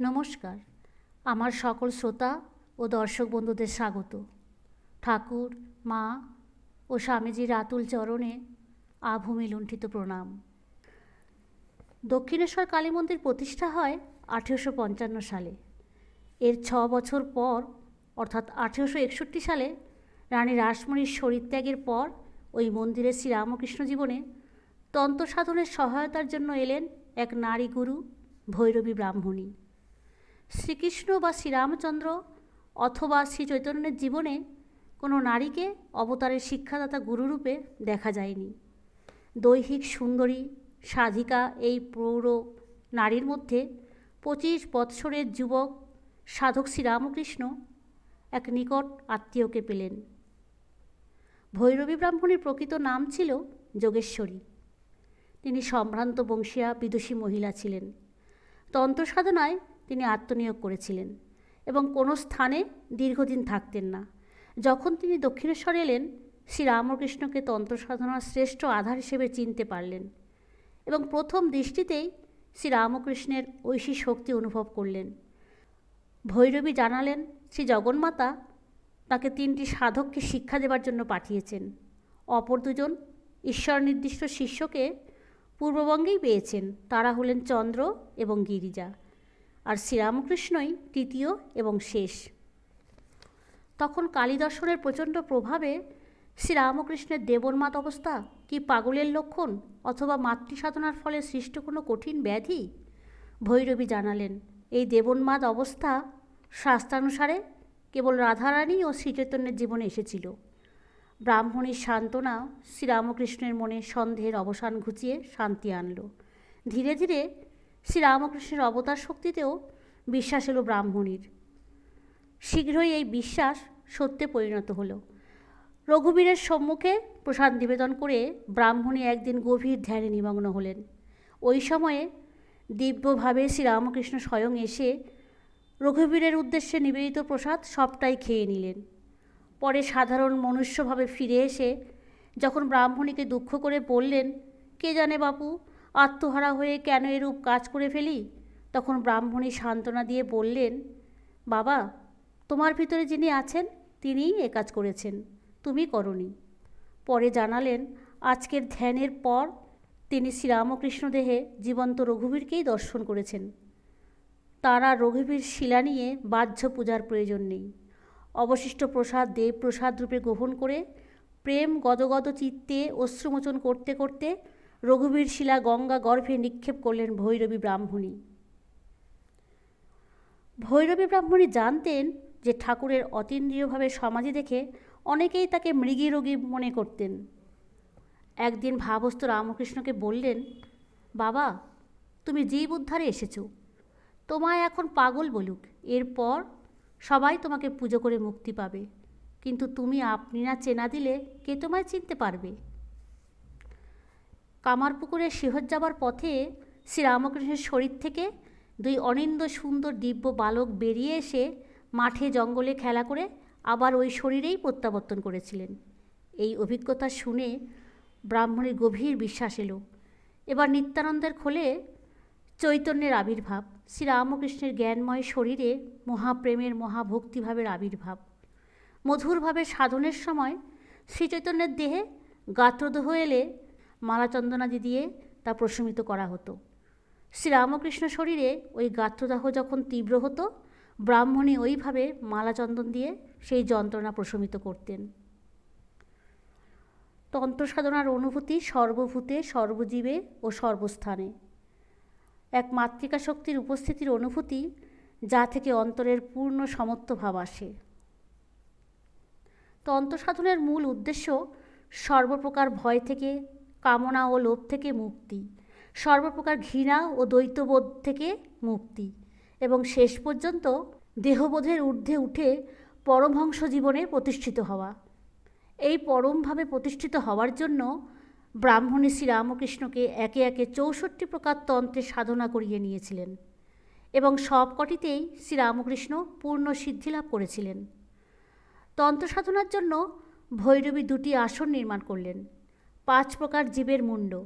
নমস্কার। আমার সকল শ্রোতা ও দর্শক বন্ধুদের স্বাগত। ঠাকুর, মা ও স্বামীজির আতুল চরণে আভূমি লুণ্ঠিত প্রণাম। দক্ষিণেশ্বর কালী মন্দির প্রতিষ্ঠা হয় আঠেরোশো পঞ্চান্ন সালে। এর ছ বছর পর, অর্থাৎ আঠেরোশো একষট্টি সালে, রানী রাসমণির শরীরত্যাগের পর ওই মন্দিরে শ্রীরামকৃষ্ণ জীবনে তন্ত্র সাধনের সহায়তার জন্য এলেন এক নারী গুরু ভৈরবী ব্রাহ্মণী। শ্রীকৃষ্ণ বা শ্রীরামচন্দ্র অথবা শ্রী চৈতন্যের জীবনে কোনো নারীকে অবতারের শিক্ষাদাতা গুরুরূপে দেখা যায়নি। দৈহিক সুন্দরী, সাধিকা এই প্রৌঢ় নারীর মধ্যে পঁচিশ বৎসরের যুবক সাধক শ্রীরামকৃষ্ণ এক নিকট আত্মীয়কে পেলেন। ভৈরবী ব্রাহ্মণীর প্রকৃত নাম ছিল যোগেশ্বরী। তিনি সম্ভ্রান্ত বংশীয়া বিদুষী মহিলা ছিলেন। তন্ত্র সাধনায় তিনি আত্মনিয়োগ করেছিলেন এবং কোনো স্থানে দীর্ঘদিন থাকতেন না। যখন তিনি দক্ষিণেশ্বর এলেন, শ্রীরামকৃষ্ণকে তন্ত্র সাধনার শ্রেষ্ঠ আধার হিসেবে চিনতে পারলেন এবং প্রথম দৃষ্টিতেই শ্রী রামকৃষ্ণের ঐশী শক্তি অনুভব করলেন। ভৈরবী জানালেন শ্রী জগন্মাতা তাকে তিনটি সাধককে শিক্ষা দেবার জন্য পাঠিয়েছেন। অপর দুজন ঈশ্বর নির্দিষ্ট শিষ্যকে পূর্ববঙ্গেই পেয়েছেন। তারা হলেন চন্দ্র এবং গিরিজা। আর শ্রীরামকৃষ্ণই তৃতীয় এবং শেষ। তখন কালী দর্শনের প্রচণ্ড প্রভাবে শ্রীরামকৃষ্ণের দেবন্মাত অবস্থা কি পাগলের লক্ষণ অথবা মাতৃসাধনার ফলে সৃষ্ট কোনো কঠিন ব্যাধি? ভৈরবী জানালেন, এই দেবন্মাদ অবস্থা শাস্ত্রানুসারে কেবল রাধারানী ও শ্রীচৈতন্যের জীবনে এসেছিল। ব্রাহ্মণীর সান্ত্বনা শ্রীরামকৃষ্ণের মনে সন্দেহের অবসান ঘুচিয়ে শান্তি আনল। ধীরে ধীরে শ্রীরামকৃষ্ণের অবতার শক্তিতেও বিশ্বাস এলো ব্রাহ্মণীর। শীঘ্রই এই বিশ্বাস সত্যে পরিণত হলো। রঘুবীরের সম্মুখে প্রসাদ নিবেদন করে ব্রাহ্মণী একদিন গভীর ধ্যানে নিমগ্ন হলেন। ওই সময়ে দিব্যভাবে শ্রীরামকৃষ্ণ স্বয়ং এসে রঘুবীরের উদ্দেশ্যে নিবেদিত প্রসাদ সবটাই খেয়ে নিলেন। পরে সাধারণ মনুষ্যভাবে ফিরে এসে যখন ব্রাহ্মণীকে দুঃখ করে বললেন, কে জানে বাপু আত্মহারা হয়ে কেন এরূপ কাজ করে ফেলি? তখন ব্রাহ্মণী সান্ত্বনা দিয়ে বললেন, বাবা, তোমার ভিতরে যিনি আছেন, তিনিই এ কাজ করেছেন, তুমি করনি। পরে জানালেন, আজকের ধ্যানের পর তিনি শ্রীরামকৃষ্ণ দেহে জীবন্ত রঘুবীরকেই দর্শন করেছেন। তারা রঘুবীর শিলা নিয়ে বাহ্য পূজার প্রয়োজন নেই। অবশিষ্ট প্রসাদ দেব প্রসাদ রূপে গ্রহণ করে প্রেম গদগদ চিত্তে অশ্রুমোচন করতে করতে রঘুবীর শিলা গঙ্গা গর্ভে নিক্ষেপ করলেন ভৈরবী ব্রাহ্মণী। ভৈরবী ব্রাহ্মণী জানতেন যে ঠাকুরের অতীন্দ্রিয়ভাবে সমাধি দেখে অনেকেই তাকে মৃগী রোগী মনে করতেন। একদিন ভাবস্থ রামকৃষ্ণকে বললেন, বাবা, তুমি জীব উদ্ধারে এসেছ। তোমায় এখন পাগল বলুক। এরপর সবাই তোমাকে পুজো করে মুক্তি পাবে। কিন্তু তুমি আপনি না চেনা দিলে কে তোমায় চিনতে পারবে? কামারপুকুরে শিহর যাবার পথে শ্রীরামকৃষ্ণের শরীর থেকে দুই অনিন্দ সুন্দর দিব্য বালক বেরিয়ে এসে মাঠে জঙ্গলে খেলা করে আবার ওই শরীরেই প্রত্যাবর্তন করেছিলেন। এই অভিজ্ঞতা শুনে ব্রাহ্মণের গভীর বিশ্বাস এলো। এবার নিত্যানন্দের খোলে চৈতন্যের আবির্ভাব, শ্রীরামকৃষ্ণের জ্ঞানময় শরীরে মহাপ্রেমের মহাভক্তিভাবের আবির্ভাব। মধুরভাবে সাধনের সময় শ্রীচৈতন্যের দেহে গাত্রদহ এলে মালাচন্দনাদি দিয়ে তা প্রশমিত করা হতো। শ্রীরামকৃষ্ণ শরীরে ওই গাত্রদাহ যখন তীব্র হতো ব্রাহ্মণী ওইভাবে মালাচন্দন দিয়ে সেই যন্ত্রণা প্রশমিত করতেন। তন্ত্র সাধনার অনুভূতি সর্বভূতে, সর্বজীবে ও সর্বস্থানে। এক মাতৃকা শক্তির উপস্থিতির অনুভূতি যা থেকে অন্তরের পূর্ণ সমত্ব ভাব আসে। তন্ত্র সাধনের মূল উদ্দেশ্য সর্বপ্রকার ভয় থেকে কামনা ও লোভ থেকে মুক্তি। সর্বপ্রকার ঘৃণা ও দ্বৈতবোধ থেকে মুক্তি। এবং শেষ পর্যন্ত দেহবোধের ঊর্ধ্বে উঠে পরমহংস জীবনে প্রতিষ্ঠিত হওয়া। এই পরমভাবে প্রতিষ্ঠিত হওয়ার জন্য ব্রাহ্মণী শ্রীরামকৃষ্ণকে একে একে চৌষট্টি প্রকার তন্ত্রে সাধনা করিয়ে নিয়েছিলেন এবং সবকটিতেই শ্রীরামকৃষ্ণ পূর্ণ সিদ্ধিলাভ করেছিলেন। তন্ত্র সাধনার জন্য ভৈরবী দুটি আসন নির্মাণ করলেন। পাঁচ প্রকার জীবের মুণ্ড।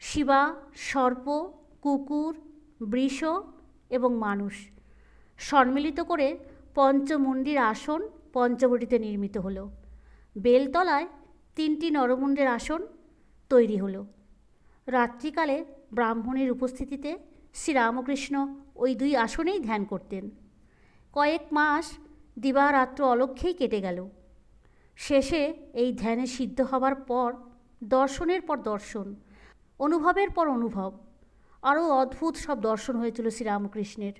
শিবা, সর্প, কুকুর, বৃষ এবং মানুষ। সম্মিলিত করে পঞ্চমুণ্ডির আসন পঞ্চবটিতে নির্মিত হলো। বেলতলায় তিনটি নরমুণ্ডের আসন তৈরি হলো। রাত্রিকালে ব্রাহ্মণের উপস্থিতিতে শ্রীরামকৃষ্ণ ওই দুই আসনেই ধ্যান করতেন। কয়েক মাস দিবারাত্র অলক্ষেই কেটে গেল। শেষে এই ধ্যানে সিদ্ধ হবার পর দর্শনের পর দর্শন, অনুভবের পর অনুভব। আরও অদ্ভুত সব দর্শন হয়েছিল শ্রীরামকৃষ্ণের।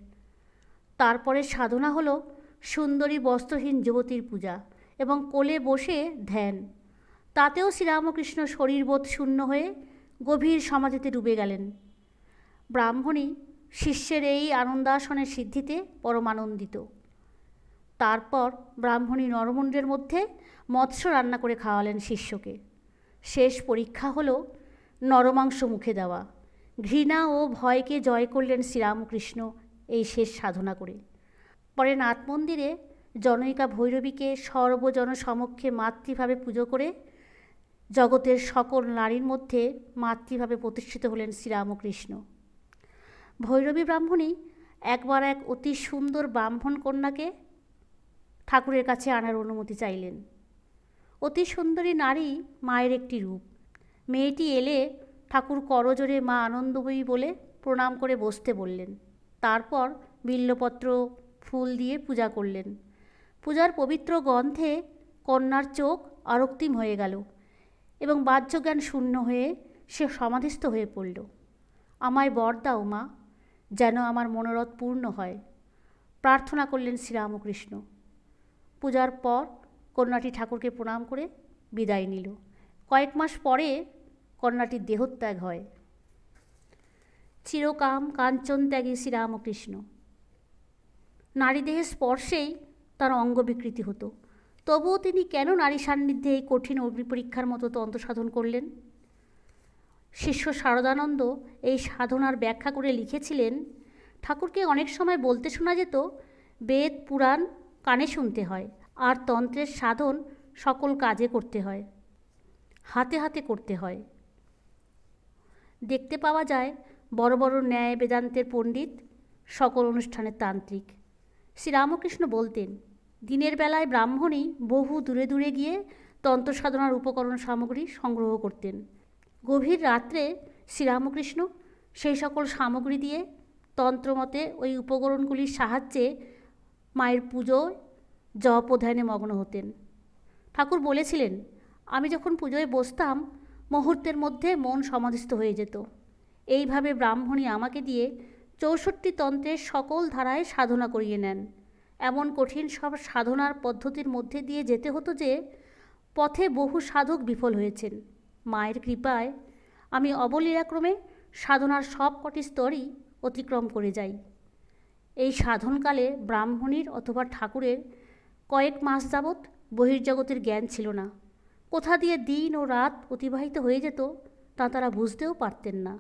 তারপরে সাধনা হলো সুন্দরী বস্ত্রহীন যুবতীর পূজা এবং কোলে বসে ধ্যান। তাতেও শ্রীরামকৃষ্ণ শরীরবোধ শূন্য হয়ে গভীর সমাধিতে ডুবে গেলেন। ব্রাহ্মণী শিষ্যের এই আনন্দাসনের সিদ্ধিতে পরমানন্দিত। তারপর ব্রাহ্মণী নরমুণ্ডের মধ্যে মৎস্য রান্না করে খাওয়ালেন শিষ্যকে। শেষ পরীক্ষা হলো নরমাংস মুখে দেওয়া। ঘৃণা ও ভয়কে জয় করলেন শ্রীরামকৃষ্ণ এই শেষ সাধনা করে। পরে নাথ মন্দিরে জনৈকা ভৈরবীকে সর্বজন সমক্ষে মাতৃভাবে পুজো করে জগতের সকল নারীর মধ্যে মাতৃভাবে প্রতিষ্ঠিত হলেন শ্রীরামকৃষ্ণ। ভৈরবী ব্রাহ্মণী একবার এক অতি সুন্দর ব্রাহ্মণ কন্যাকে ঠাকুরের কাছে আনার অনুমতি চাইলেন। অতি সুন্দরী নারী মায়ের একটি রূপ। মেয়েটি এলে ঠাকুর করজোরে মা আনন্দময়ী বলে প্রণাম করে বসতে বললেন। তারপর বিল্লপত্র, ফুল দিয়ে পূজা করলেন। পূজার পবিত্র গন্ধে কন্যার চোখ আরক্তিম হয়ে গেল এবং বাহ্যজ্ঞান শূন্য হয়ে সে সমাধিস্থ হয়ে পড়ল। আমায় বর দাও মা, যেন আমার মনোরথ পূর্ণ হয়। প্রার্থনা করলেন শ্রীরামকৃষ্ণ। পূজার পর কন্যাটি ঠাকুরকে প্রণাম করে বিদায় নিল। কয়েক মাস পরে কন্যাটির দেহত্যাগ হয়। চিরকাম কাঞ্চন ত্যাগী শ্রীরামকৃষ্ণ। নারী দেহের স্পর্শেই তার অঙ্গ বিকৃতি হতো। তবুও তিনি কেন নারী সান্নিধ্যে এই কঠিন অগ্নিপরীক্ষার মতো তন্ত্র সাধন করলেন? শিষ্য শারদানন্দ এই সাধনার ব্যাখ্যা করে লিখেছিলেন, ঠাকুরকে অনেক সময় বলতে শোনা যেত, বেদ, পুরাণ কানে শুনতে হয়। আর তন্ত্রের সাধন সকল কাজে করতে হয়, হাতে হাতে করতে হয়। দেখতে পাওয়া যায়, বড় বড় ন্যায় বেদান্তের পণ্ডিত, সকল অনুষ্ঠানের তান্ত্রিক। শ্রীরামকৃষ্ণ বলতেন, দিনের বেলায় ব্রাহ্মণই বহু দূরে দূরে গিয়ে তন্ত্র সাধনার উপকরণ সামগ্রী সংগ্রহ করতেন। গভীর রাত্রে শ্রীরামকৃষ্ণ সেই সকল সামগ্রী দিয়ে তন্ত্রমতে ওই উপকরণগুলির সাহায্যে মায়ের পুজোয় জপ ও ধ্যানে মগ্ন হতেন। ঠাকুর বলেছিলেন, আমি যখন পুজোয় বসতাম, মুহূর্তের মধ্যে মন সমাধিস্থ হয়ে যেত। এইভাবে ব্রাহ্মণী আমাকে দিয়ে চৌষট্টি তন্ত্রের সকল ধারায় সাধনা করিয়ে নেন। এমন কঠিন সব সাধনার পদ্ধতির মধ্যে দিয়ে যেতে হতো যে, পথে বহু সাধক বিফল হয়েছেন। মায়ের কৃপায় আমি অবলীলাক্রমে সাধনার সব কটি স্তরই অতিক্রম করে যাই। এই সাধনকালে ব্রাহ্মণীর অথবা ঠাকুরের কয়েক মাস যাবৎ বহির্জগতের জ্ঞান ছিল না। কোথা দিয়ে দিন ও রাত অতিবাহিত হয়ে যেত তা তারা বুঝতেও পারতেন না।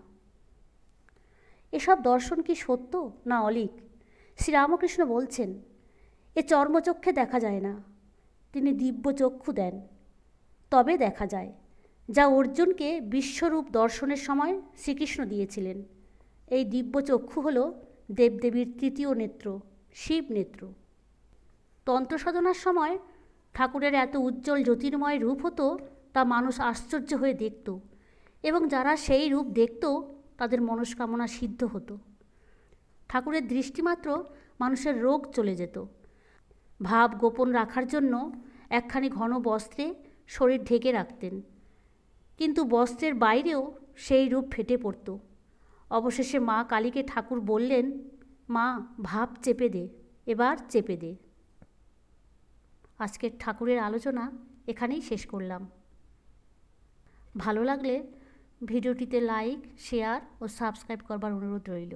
এসব দর্শন কি সত্য না অলিক? শ্রীরামকৃষ্ণ বলছেন, এ চর্মচক্ষে দেখা যায় না। তিনি দিব্য চক্ষু দেন। তবে দেখা যায়, যা অর্জুনকে বিশ্বরূপ দর্শনের সময় শ্রীকৃষ্ণ দিয়েছিলেন। এই দিব্য চক্ষু হল দেবদেবীর তৃতীয় নেত্র, শিব নেত্র। তন্ত্র সাধনার সময় ঠাকুরের এত উজ্জ্বল জ্যোতির্ময় রূপ হতো, তা মানুষ আশ্চর্য হয়ে দেখত এবং যারা সেই রূপ দেখত, তাদের মনস্কামনা সিদ্ধ হতো। ঠাকুরের দৃষ্টিমাত্র মানুষের রোগ চলে যেত। ভাব গোপন রাখার জন্য একখানি ঘন বস্ত্রে শরীর ঢেকে রাখতেন। কিন্তু বস্ত্রের বাইরেও সেই রূপ ফেটে পড়ত। অবশেষে মা কালীকে ঠাকুর বললেন, মা, ভাব চেপে দে, এবার চেপে দে। আজকের ঠাকুরের আলোচনা এখানেই শেষ করলাম। ভালো লাগলে ভিডিওটিতে লাইক শেয়ার ও সাবস্ক্রাইব করবার অনুরোধ রইল।